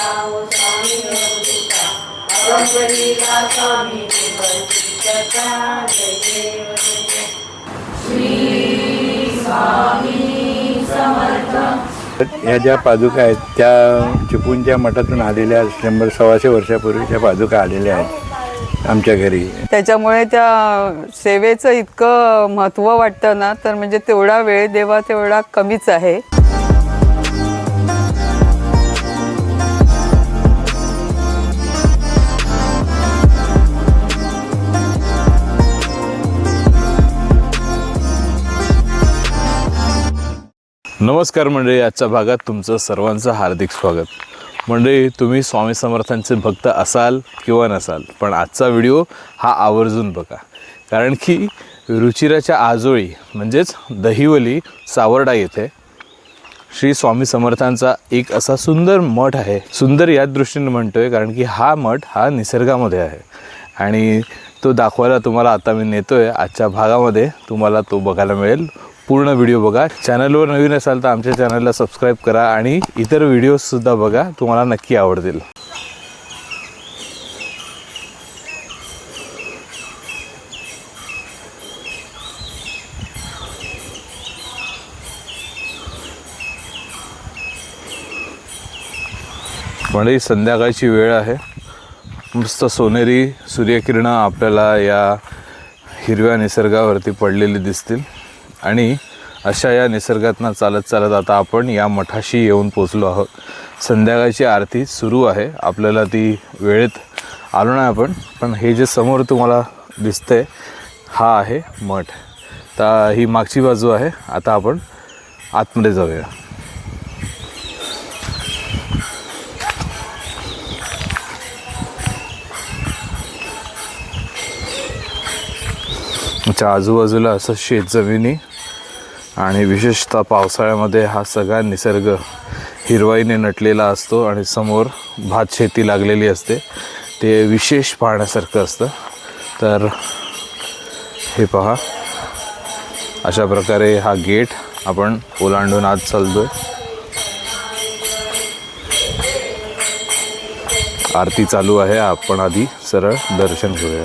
सुखाओ स्वामी अवंबरीला स्वामी जय श्री स्वामी समर्थ ह्या ज्या पादुका आहेत त्या चिपूंच्या मठातून आलेल्या शंभर सव्वाशे वर्षापूर्वीच्या पादुका आलेल्या आहेत आमच्या घरी. त्याच्यामुळे त्या सेवेचं इतकं महत्त्व वाटतं ना तर म्हणजे तेवढा वेळ देवा तेवढा कमीच आहे. नमस्कार मंडळी आजच्या भागात तुमचं सर्वांचं हार्दिक स्वागत. मंडळी तुम्ही स्वामी समर्थांचे भक्त असाल किंवा नसाल पण आजचा व्हिडिओ हा आवर्जून बघा. कारण की रुचिराच्या आजोळी म्हणजेच दहिवली सावर्डा येथे श्री स्वामी समर्थांचा एक असा सुंदर मठ आहे. सुंदर याच दृष्टीने म्हणतोय कारण की हा मठ हा निसर्गामध्ये आहे. आणि तो दाखवायला तुम्हाला आता मी नेतोय. आजच्या भागामध्ये तुम्हाला तो बघायला मिळेल. पूर्ण व्हिडिओ बघा. चॅनलवर नवीन असाल तर आमच्या चॅनलला सबस्क्राईब करा आणि इतर व्हिडिओजसुद्धा बघा. तुम्हाला नक्की आवडतील. म्हणजे संध्याकाळची वेळ आहे. मस्त सोनेरी सूर्यकिरणं आपल्याला या हिरव्या निसर्गावरती पडलेली दिसतील. आणि अशा या निसर्गातनं चालत चालत आता आपण या मठाशी येऊन पोचलो आहोत. संध्याकाळची आरती सुरू आहे. आपल्याला ती वेळेत आलो नाही आपण पण हे जे समोर तुम्हाला दिसतंय हा आहे मठ. तर ही मागची बाजू आहे. आता आपण आतमध्ये जाऊया. च्या आजूबाजूला असं शेतजमिनी आणि विशेषतः पावसाळ्यामध्ये हा सगळा निसर्ग हिरवाईने नटलेला असतो आणि समोर भात शेती लागलेली असते. ते विशेष पाहण्यासारखं असतं. तर हे पहा. अशा प्रकारे हा गेट आपण ओलांडून आज चालतो आरती चालू आहे. आपण आधी सरळ दर्शन घेऊया.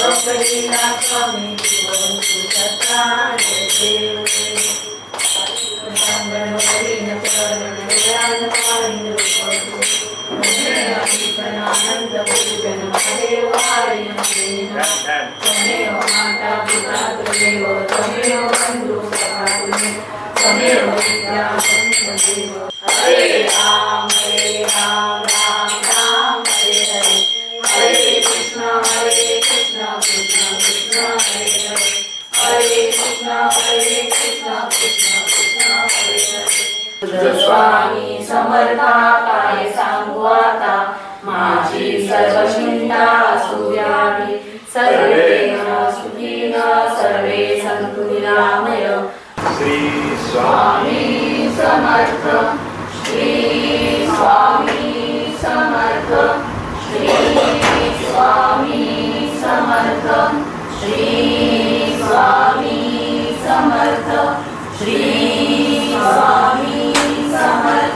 ಬಬಲಿನ Hare Ram, Hare Krishna Krishna Hare Hare Krishna Hare Krishna Krishna Krishna Hare स्वामी समर्था काय सांगू आता माझी सर्व चिंता असू द्यावी सर्वे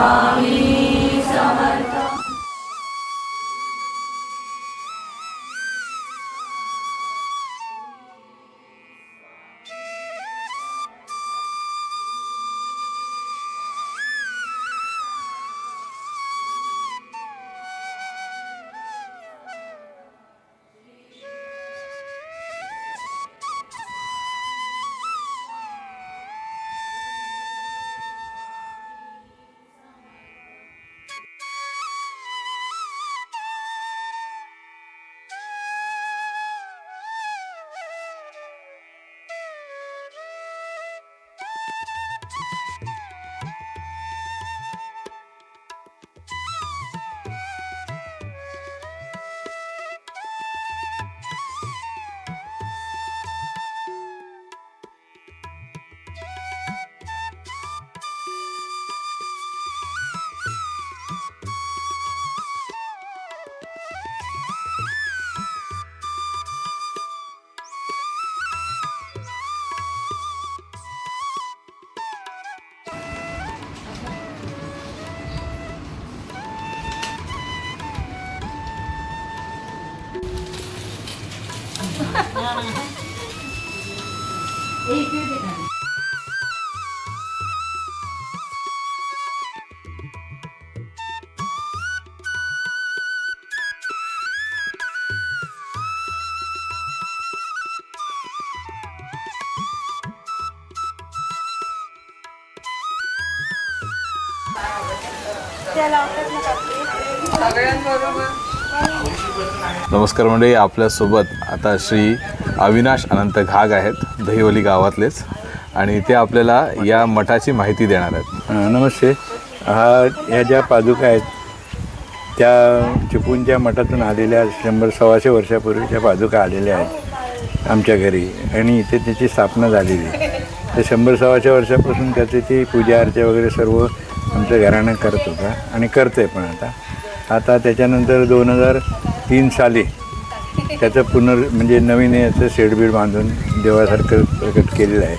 아멘. नमस्कार मंडळी आपल्यासोबत आता श्री अविनाश अनंत घाग आहेत दहिवली गावातलेच. आणि ते आपल्याला या मठाची माहिती देणार आहेत. नमस्ते. हा ह्या ज्या पादुका आहेत त्या चिपळूणच्या मठातून आलेल्या शंभर सव्वाशे वर्षापूर्वीच्या पादुका आलेल्या आहेत आमच्या घरी आणि इथे त्याची स्थापना झालेली. तर शंभर सव्वाशे वर्षापासून त्याची ती पूजा अर्चा वगैरे सर्व आमच्या घराणं करत होता आणि करते पण आता. आता त्याच्यानंतर दोन हजार तीन साली त्याचं पुनर् म्हणजे नवीन याचं शेडबीड बांधून देवासारखं प्रकट केलेलं आहे.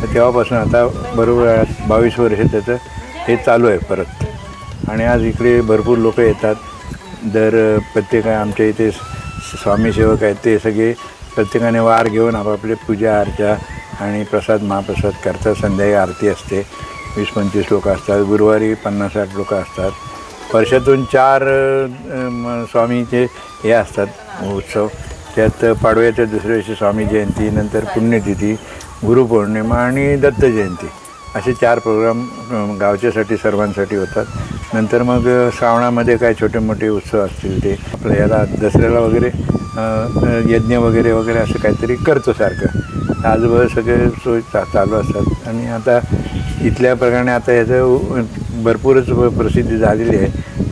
तर तेव्हापासून आता बरोबर बावीस वर्ष त्याचं हे चालू आहे परत. आणि आज इकडे भरपूर लोक येतात. दर प्रत्येक आमच्या इथे स्वामी सेवक आहेत ते सगळे प्रत्येकाने वार घेऊन आपापले पूजा अर्चा आणि प्रसाद महाप्रसाद करतात. संध्याकाळी आरती असते. वीस पंचवीस लोक असतात गुरुवारी पन्नास साठ लोक असतात. वर्षातून चार म, स्वामीचे हे असतात उत्सव. त्यात पाडव्याच्या दुसऱ्या दिवशी स्वामी जयंती नंतर पुण्यतिथी गुरुपौर्णिमा आणि दत्त जयंती. असे चार प्रोग्राम गावच्यासाठी सर्वांसाठी होतात. नंतर मग श्रावणामध्ये काय छोटे मोठे उत्सव असतील ते आपल्या याला दसऱ्याला वगैरे यज्ञ वगैरे वगैरे असं काहीतरी करतो सारखं. आजूबाजू सगळे सोय चा चालू असतात. आणि आता इथल्या प्रकारे आता याचं भरपूरच प्रसिद्धी झालेली आहे.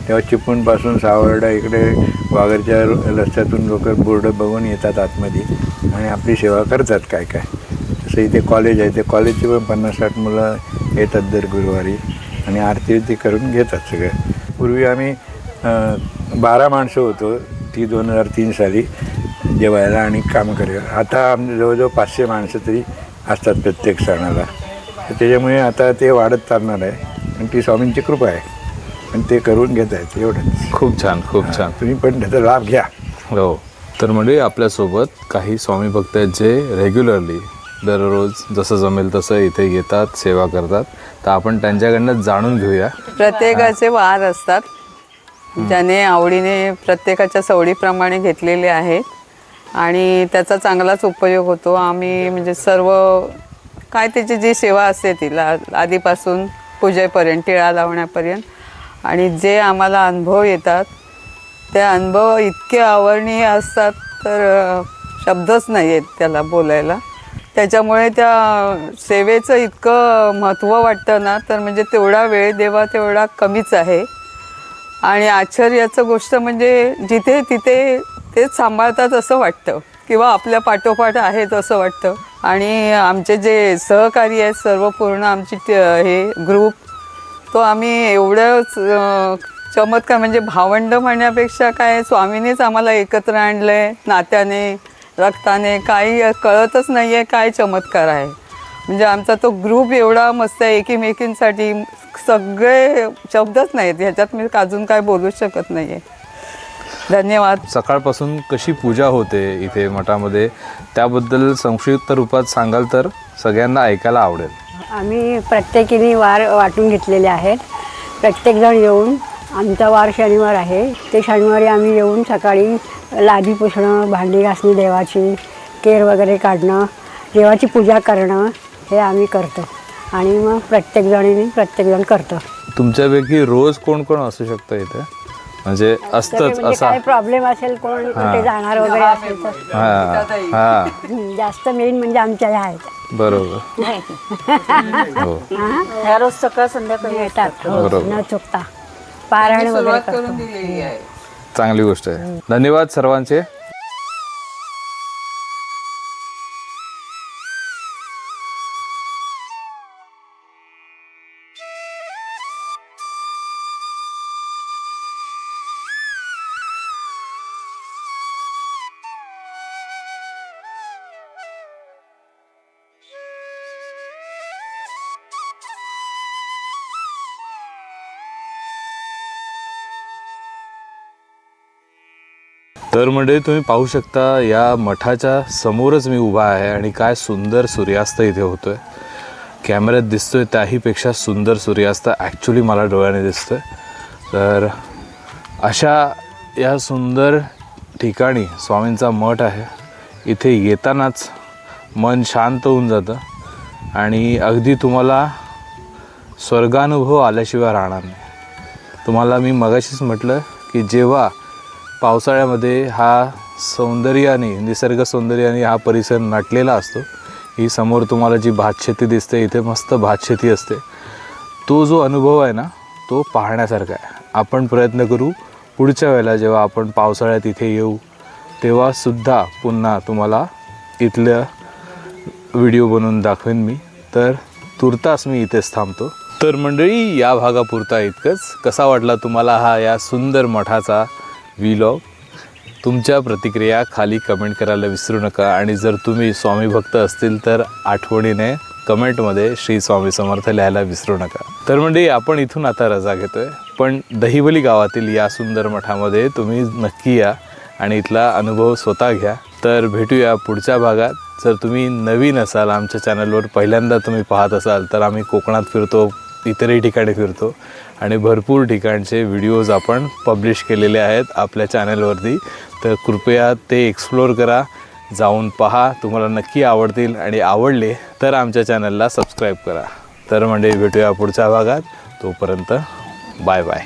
तेव्हा चिपळूणपासून सावर्डा इकडे वाघरच्या रस्त्यातून लोक बोर्ड बघून येतात आतमध्ये. आणि आपली सेवा करतात काय काय. तसं इथे कॉलेज आहे ते कॉलेजचे पण पन्नास साठ मुलं येतात दर गुरुवारी. आणि आरती ते करून घेतात सगळं. पूर्वी आम्ही बारा माणसं होतो ती दोन हजार तीन साली जेवायला आणि कामं करायला. आता आमच्या जवळजवळ पाचशे माणसं तरी असतात प्रत्येक सणाला. तर त्याच्यामुळे आता ते वाढत चालणार आहे. आणि ती स्वामींची कृपा आहे. आणि ते करून घेत आहेत एवढंच. खूप छान खूप छान. तुम्ही पण त्याचा लाभ घ्या. हो. तर मंडळी आपल्यासोबत काही स्वामी भक्त आहेत जे रेग्युलरली दररोज जसं जमेल तसं इथे येतात सेवा करतात. तर आपण त्यांच्याकडनं जाणून घेऊया. प्रत्येकाचे वार असतात ज्याने आवडीने प्रत्येकाच्या सवडीप्रमाणे घेतलेले आहेत. आणि त्याचा चांगलाच उपयोग होतो. आम्ही म्हणजे सर्व काय त्याची जी सेवा असते तिला आधीपासून पूजेपर्यंत टिळा लावण्यापर्यंत. आणि जे आम्हाला अनुभव येतात ते अनुभव इतके आवडणीय असतात तर अ, शब्दच नाही आहेत त्याला बोलायला. त्याच्यामुळे त्या सेवेचं इतकं महत्त्व वाटतं ना तर म्हणजे तेवढा वेळ देवा तेवढा कमीच आहे. आणि आश्चर्याचं गोष्ट म्हणजे जिथे तिथे ते सांभाळतात असं वाटतं. किंवा आपल्या पाठोपाठ आहेत असं वाटतं. आणि आमचे जे सहकारी आहेत सर्व पूर्ण आमची ट- हे ग्रुप तो आम्ही एवढंच चमत्कार म्हणजे भावंड म्हणण्यापेक्षा काय स्वामीनेच आम्हाला एकत्र आणलं आहे नात्याने. रक्ताने काही कळतच नाही आहे काय चमत्कार आहे. म्हणजे आमचा तो ग्रुप एवढा मस्त आहे एकीमेकींसाठी सगळे शब्दच नाहीत. ह्याच्यात मी अजून काय बोलूच शकत नाही आहे धन्यवाद. सकाळपासून कशी पूजा होते इथे मठामध्ये त्याबद्दल संक्षिप्त रूपात सांगाल तर सगळ्यांना ऐकायला आवडेल. आम्ही प्रत्येकीने वार वाटून घेतलेले आहेत. प्रत्येकजण येऊन आमचा वार शनिवार आहे. ते शनिवारी आम्ही येऊन सकाळी लादी पुसणं भांडी घासणी देवाची केर वगैरे काढणं देवाची पूजा करणं हे आम्ही करतो. आणि मग प्रत्येकजणीने प्रत्येकजण करतो. तुमच्यापैकी रोज कोण कोण असू शकतं इथे? म्हणजे असतंच म्हणजे असा. प्रॉब्लेम असेल कोण कुठे जाणार वगैरे असेल तर. हा हा. हं, जास्त मेन म्हणजे आमच्या ह्या आहेत. बरोबर. हो. ह्या रोज सकाळ संध्याकाळी येतात हो, बरोबर. न चुकता. पारायण वगैरे सुरुवात करतो. करून दिलेली आहे. चांगली गोष्ट आहे. धन्यवाद सर्वांचे. तर म्हणजे तुम्ही पाहू शकता या मठाच्या समोरच मी उभा आहे आणि काय सुंदर सूर्यास्त इथे होतोय. कॅमेऱ्यात दिसतोय त्याहीपेक्षा सुंदर सूर्यास्त ॲक्च्युली मला डोळ्याने दिसतोय. तर अशा या सुंदर ठिकाणी स्वामींचा मठ आहे. इथे येतानाच मन शांत होऊन जातं आणि अगदी तुम्हाला स्वर्गानुभव आल्याशिवाय राहणार नाही. तुम्हाला मी मगाशीच म्हटलं की जेव्हा पावसाळ्यामध्ये हा सौंदर्याने निसर्ग सौंदर्याने हा परिसर नटलेला असतो. ही समोर तुम्हाला जी भातशेती दिसते इथे मस्त भातशेती असते. तो जो अनुभव आहे ना तो पाहण्यासारखा आहे. आपण प्रयत्न करू पुढच्या वेळेला जेव्हा आपण पावसाळ्यात इथे येऊ तेव्हासुद्धा पुन्हा तुम्हाला इथलं व्हिडिओ बनवून दाखवेन मी. तर तुर्तास मी इथेच थांबतो. तर मंडळी या भागापुरता इतकंच. कसा वाटला तुम्हाला हा या सुंदर मठाचा व्लॉग तुमच्या प्रतिक्रिया खाली कमेंट करायला विसरू नका. आणि जर तुम्ही स्वामी भक्त असतील तर आठवणीने कमेंटमध्ये श्री स्वामी समर्थ लिहायला विसरू नका. तर म्हणजे आपण इथून आता रजा घेतोय. पण दहिवली गावातील या सुंदर मठामध्ये तुम्ही नक्की या आणि इथला अनुभव स्वतः घ्या. तर भेटूया पुढच्या भागात. जर तुम्ही नवीन असाल आमच्या चॅनलवर पहिल्यांदा तुम्ही पाहत असाल तर आम्ही कोकणात फिरतो इतरही ठिकाणी फिरतो. आणि भरपूर ठिकाणचे व्हिडिओज आपण पब्लिश केलेले आहेत आपल्या चॅनलवरती तर कृपया ते एक्सप्लोअर करा जाऊन पहा तुम्हाला नक्की आवडतील आणि आवडले तर आमच्या चॅनलला सबस्क्राईब करा. तर म्हणजे भेटूया पुढच्या भागात. तोपर्यंत बाय बाय